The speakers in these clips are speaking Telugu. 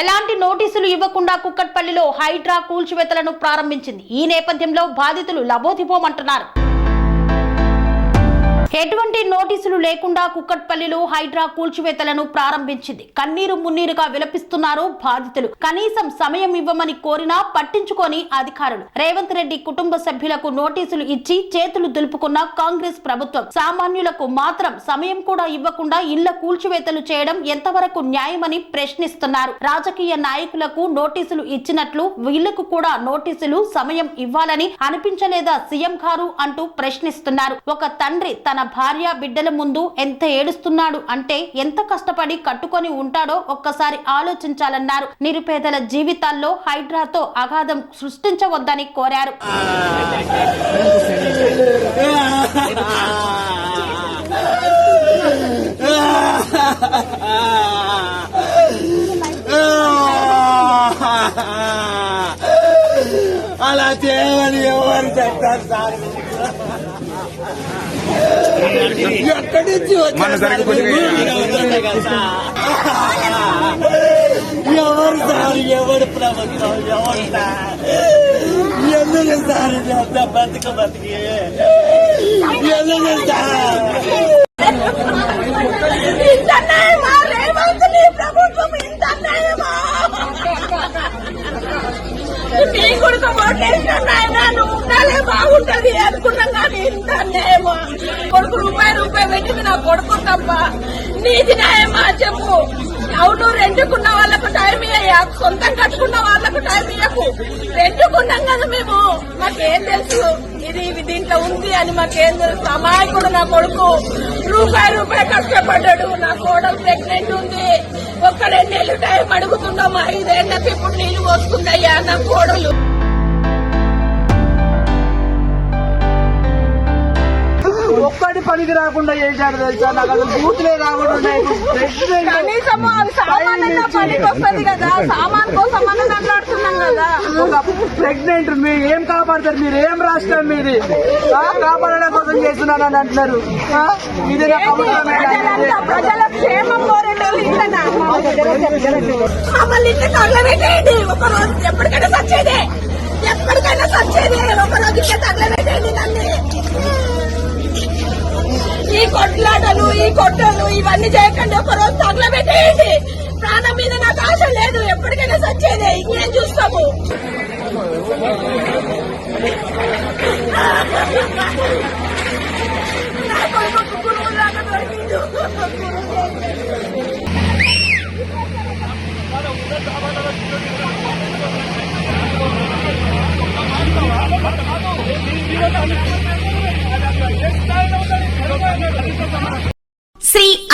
ఎలాంటి నోటీసులు ఇవ్వకుండా కుక్కట్పల్లిలో హైడ్రా కూల్చివేతలను ప్రారంభించింది. ఈ నేపథ్యంలో బాధితులు లబోదిబోమంటున్నారు. ఎటువంటి నోటీసులు లేకుండా కుక్కట్పల్లిలో హైడ్రా కూల్చివేతలను ప్రారంభించింది. కన్నీరు మున్నీరుగా విలపిస్తున్నారు బాధితులు. కనీసం సమయం ఇవ్వమని కోరినా పట్టించుకొని అధికారులు. రేవంత్ రెడ్డి కుటుంబ సభ్యులకు నోటీసులు ఇచ్చి చేతులు దులుపుకున్న కాంగ్రెస్ ప్రభుత్వం. సామాన్యులకు మాత్రం సమయం కూడా ఇవ్వకుండా ఇళ్ళ కూల్చివేతలు చేయడం ఎంతవరకు న్యాయమని ప్రశ్నిస్తున్నారు. రాజకీయ నాయకులకు నోటీసులు ఇచ్చినట్లు వీళ్ళకు కూడా నోటీసులు సమయం ఇవ్వాలని అనిపించలేదా సీఎం గారు అంటూ ప్రశ్నిస్తున్నారు. ఒక తండ్రి తన భార్య బిడ్డల ముందు ఎంత ఏడుస్తున్నాడు అంటే ఎంత కష్టపడి కట్టుకొని ఉంటాడో ఒక్కసారి ఆలోచించాలన్నారు. నిరుపేదల జీవితాల్లో హైడ్రాతో అగాధం సృష్టించవద్దని కోరారు. అలా చేయమని ఎవరు చెప్తారు సార్? ఎక్కడి నుంచి? ఎవరు సార్? ఎవరు ప్రభుత్వం ఎవరు సార్? ఎందుకు సార్? బతిక బతికి ఎందుకు సార్ ప్రభుత్వం ఇంత ఉండాలే బాగుంటది. అనుకున్నాం కానీ ఇంత అన్యాయమా? కొడుకు రూపాయి రూపాయి పెట్టింది నా కొడుకు తప్ప నీది న్యాయమా చెప్పు. అవును రెండుకున్న వాళ్ళకు టైం ఇయ్యా సొంతం కట్టుకున్న వాళ్ళకు టైం ఇయ్యకు. రెండుకున్నాం కదా మేము. మాకేం తెలుసు? ఇది ఇది దీంట్లో ఉంది అని మాకేం తెలుసు? అమాయకుడు నా కొడుకు. రూపాయి రూపాయి కష్టపడ్డాడు. నా కోడలు ప్రెగ్నెంట్ ఉంది. ఒక్క రెండేళ్ళు టైం అడుగుతున్నాం ఐదేళ్ళకి ఇప్పుడు నీళ్ళు పోసుకుందయ్యా నా కోడలు. పనికి రాకుండా చేశాడు తెలుసా? నాకు అసలు బూతులే రాకుండా ఉన్నాయి. ప్రెసిడెంట్ కనీసం అవి సామాన్యంగా పనికి వస్తుంది కదా. సామాన్ కోసం మనం మాట్లాడుతున్నాం కదా. ఒక ప్రెగ్నెంట్ మీరు ఏం కాపాడతారు? మీరు ఏం రాష్ట్రం మీది? కాపాడడం కోసం చేస్తున్నానని అంటున్నారు. ఇది ప్రజల క్షేమం కోరేటోళ్ళు ఇంతనా? మమ్మల్ని ఇంత తగలబెట్టేయండి ఎప్పటికైనా సచ్చేదే. ఎప్పటికైనా సచ్చేదే. ఒక రోజు ఇంకా తగలబెట్టేయండి నన్ను. ఈ కొట్టలు ఇవన్నీ చేయకండి ఒక రోజు తగలబెట్టేయండి. ప్రాణం మీద నాకు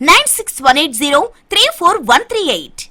Nine six one eight zero three four one three eight